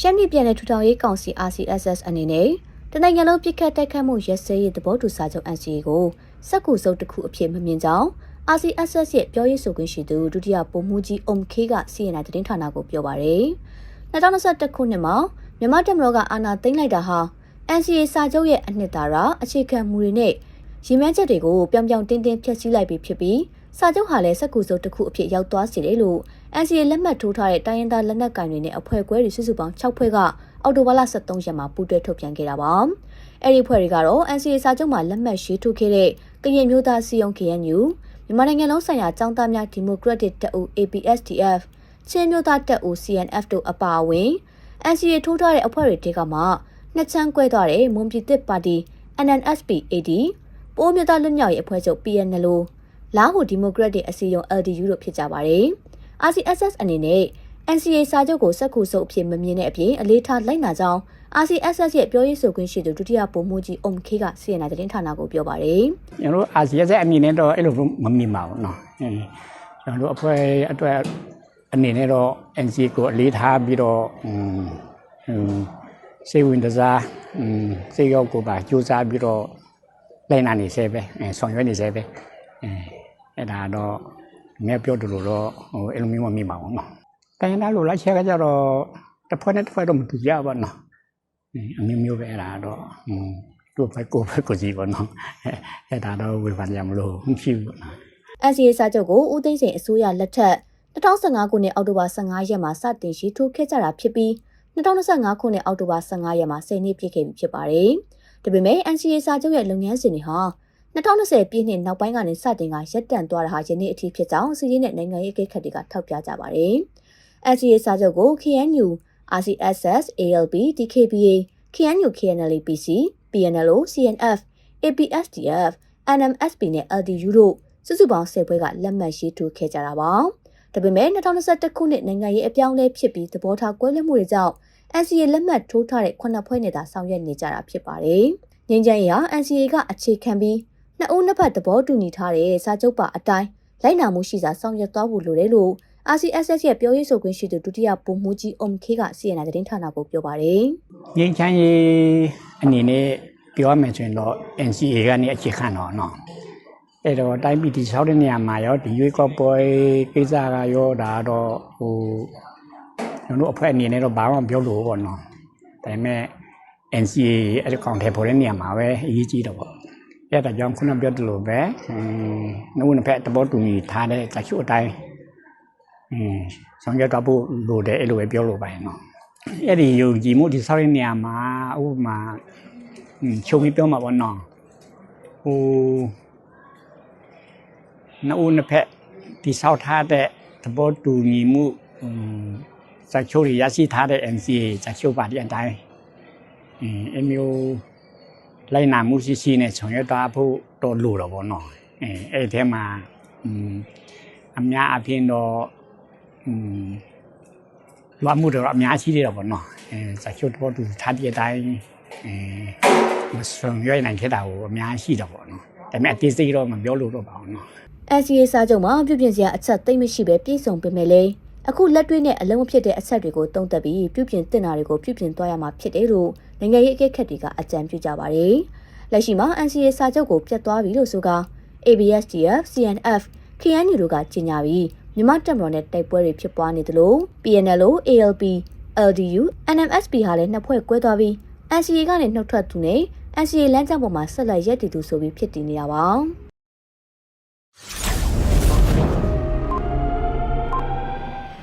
ရှမ်းပြည်ပြည်နယ်ထူထောင်ရေးကောင်စီ RCSS အနေနဲ့တနိုင်ငံလုံးပြစ်ခတ်တိုက်ခတ်မှုရဲစဲရေးသဘောတူစာချုပ် NCA ကိုစက်ကူစုပ်တစ်ခုအဖြစ်မမြင်ကြောင်း RCSS ရဲ့ပြောရေးဆိုခွင့်ရှိသူဒုတိယဗိုလ်မှူးကြီးအုံခေးက CNN သတင်းဌာနကိုပြောပါရယ်2021ခုနှစ်မှာမြန်မာတပ်မတော်ကအာဏာသိမ်းလိုက်တာဟာ NCA စာချုပ်ရဲ့အနှစ်သာရအခြေခံမူတွေနဲ့ရည်မှန်းချက်တွေကိုပြောင်ပြောင်တင်းတင်းဖျက်ဆီးလိုက်ပြီးဖြစ်ပြီးစာချုပ်ဟာလည်းစက်ကူစုပ်တစ်ခုအဖြစ်ရောက်သွားစေတယ်လို့ NCA လက်မှတ်ထိုးထားတဲ့တိုင်းရင်းသားလက်နက်ကိုင်တွေနဲ့အဖွဲ့ခွဲတွေစုစုပေါင်း6ဖွဲ့ကအောက်တိုဘာလ23ရက်မှာပူးတွဲထုတ်ပြန်ခဲ့တာပါ။အဲ့ဒီဖွဲ့တွေကတော့ NCA စာချုပ်မှာလက်မှတ်ရေးထိုးခဲ့တဲ့ကရင်မျိုးသားစီယုံ KNU မြန်မာနိုင်ငံလုံးဆိုင်ရာចောင်းသားများဒီမိုကရက်တစ်တပ်ဦး APSDF ချင်းမျိုးသားတပ်ဦး CNF တို့အပါအဝင် NCA ထိုးထားတဲ့အဖွဲ့တွေတဲကမှနှစ်ချမ်းကွဲသွားတဲ့မွန်ပြည်သစ်ပါတီ NNSP AD ပိုးမြသားလွတ်မြောက်ရေးအဖွဲ့ချုပ် PNL လာဟုဒီမိုကရက်တစ်အစည်းအရုံး LDU တို့ဖြစ်ကြပါတယ်။ RCSS အနေနဲ့ NCA စာချုပ်ကိုစက်ခုစုပ်အဖြစ်မမြင်တဲ့အပြင်အလေးထားလိုက်နာကြောင်း RCSS ရဲ့ပြောရေးဆိုခွင့်ရှိသူဒုတိယဗိုလ်မှူးကြီးအုံခေကစီရင်တာတင်ဌာနကိုပြောပါတယ်။ကျွန်တော်တို့ RCSS အမြင်နဲ့တော့အဲ့လိုမမြင်ပါဘူးနော်။ကျွန်တော်တို့အဖွဲ့အတွက်အနေနဲ့တော့ NCA ကိုအလေးထားပြီးတော့အင်းစေဝင်တစားအင်းစေရောက်ကိုပါကြိုးစားပြီးတော့လိုက်နာနေစေပဲဆောင်ရွက်နေစေပဲအဲအဲ့ဒါတော့ ငယ်ပြောတယ်လို့တော့ဟိုအဲ့လိုမျိုးမမိပါဘူးနော်တိုင်းသားလိုလားချက်ကကြတော့တစ်ဖွဲ့နဲ့တစ်ဖွဲ့တော့မတူကြပါနော်အမျိုးမျိုးပဲအဲ့ဒါတော့တို့ဘက်ကိုဘက်ကိုကြီးပါနော်အဲ့ဒါတော့ဝေဖန်ကြမလို့မရှိဘူးနော် SCA စာချုပ်ကိုဦးသိန်းစိန်အစိုးရလက်ထက်2015ခုနှစ်အောက်တိုဘာ15ရက်မှာစတင်ရေးထိုးခဲ့ကြတာဖြစ်ပြီး2025ခုနှစ်အောက်တိုဘာ15ရက်မှာဆယ်နှစ်ပြည့်ခဲ့ပြီဖြစ်ပါတယ်။ဒါပေမဲ့ NCA စာချုပ်ရဲ့လုပ်ငန်းစဉ်တွေဟာ 2020ပြည့်နှစ်နောက်ပိုင်းကနေစတင်ကရပ်တန့်သွားတာဟာယနေ့အထိဖြစ်ကြောင်းစီးရီးနဲ့နိုင်ငံရေးအကဲခတ်တွေကထောက်ပြကြပါတယ်။ NCA စာချုပ်ကို KNU, RCSS, ALP, DKBA, KNU, KNL, PC, PNLO, CNF, APSDF, NMSP နဲ့ LDU တို့စုစုပေါင်း10ဘွဲကလက်မှတ်ရေးထိုးခဲ့ကြတာပါ။ဒါပေမဲ့2021ခုနှစ်နိုင်ငံရေးအပြောင်းအလဲဖြစ်ပြီးသဘောထားကွဲလွဲမှုတွေကြောင့် NCA လက်မှတ်ထိုးထားတဲ့ခုနှစ်ဖွဲ့နဲ့သာဆောင်ရွက်နေကြတာဖြစ်ပါတယ်။ငင်းချမ်းရာ NCA ကအခြေခံပြီး နှစ်ဦးနှစ်ဖက်သဘောတူညီထားတဲ့စာချုပ်ပါအတိုင်းလိုက်နာမှုရှိစာဆောင်ရွက်သွားဖို့လိုတယ်လို့ RCSS ရဲ့ပြောရေးဆိုခွင့်ရှိသူဒုတိယပုံမှူးကြီး OMK က CNN သတင်းဌာနကိုပြောပါတယ်။ငင်းချမ်းရေးအနေနဲ့ပြောရမယ်ဆိုရင်တော့ NCA ကနေအခြေခံတော့နော်။အဲ့တော့တိုင်းပြည်တည်ဆောက်တဲ့နေရာမှာရောဒီရွေးကောက်ပွဲကိစ္စကရောဒါတော့ဟိုကျွန်တော်အဖွဲ့အနေနဲ့တော့ဘာမှမပြောလို့ဘောနော်။ဒါပေမဲ့ NCA အဲ့ဒီကောင်ထဲပေါ်တဲ့နေရာမှာပဲအရေးကြီးတော့ပေါ့ ရတဲ့ကြောင့်ခုနပြောသလိုပဲနှုတ်နှစ်ဖက်သဘောတူညီထားတဲ့တချို့အတိုင်းအင်းဆောင်ရွက်တော့ဖို့လိုတယ်အဲ့လိုပဲပြောလိုပါတယ်နော်အဲ့ဒီယုံကြည်မှုဒီဆောက်ရနေရမှာဥပမာချုပ်ပြီးပြောမှာပေါ့နော်ဟိုနှုတ်နှစ်ဖက်ဒီဆောက်ထားတဲ့သဘောတူညီမှုစာချုပ်ရရရှိထားတဲ့ NCA စာချုပ်ပါတဲ့အတိုင်းအင်းအမျိုး လိုက်နာမှုရှိရှိနဲ့ဆောင်ရွက်သွားဖို့တော့လိုတော့ဗောနော်အဲအဲ့ထဲမှာအများအပြင်တော့လွတ်မှုတော့အများကြီးတယ်တော့ဗောနော်အဲစာချုပ်တော့သူထားတဲ့အတိုင်းအဲမဆောင်ရွက်နိုင်ခဲ့တာကိုအများကြီးတော့ဗောနော်ဒါပေမဲ့အသေးစိတ်တော့မပြောလို့တော့ပါဘူးနော် SCA စာချုပ်မှာပြုပြင်စရာအချက်သိမ့်မရှိပဲပြည့်စုံပေမဲ့လည်း အခုလက်တွေ့နဲ့အလုံးမဖြစ်တဲ့အချက်တွေကိုတုံ့တက်ပြီးပြုပြင်တင်တာတွေကိုပြုပြင်သွားရမှာဖြစ်တယ်လို့နိုင်ငံရေးအကဲခတ်တွေကအကြံပြုကြပါတယ်။လက်ရှိမှာ NCA စာချုပ်ကိုပြတ်သွားပြီလို့ဆိုက ABSDF, CNF, KNU တို့ကကြေညာပြီးမြန်မာတပ်မတော်နဲ့တိုက်ပွဲတွေဖြစ်ပွားနေသလို PNLO, ALP, LDU, NMSP ဟာလည်းနှစ်ဖွဲ့ကွဲသွားပြီး NCA ကနေနှုတ်ထွက်သူနဲ့ NCA လမ်းကြောင်းပေါ်မှာဆက်လက်ရည်တည်သူဆိုပြီးဖြစ်တည်နေတာပါ။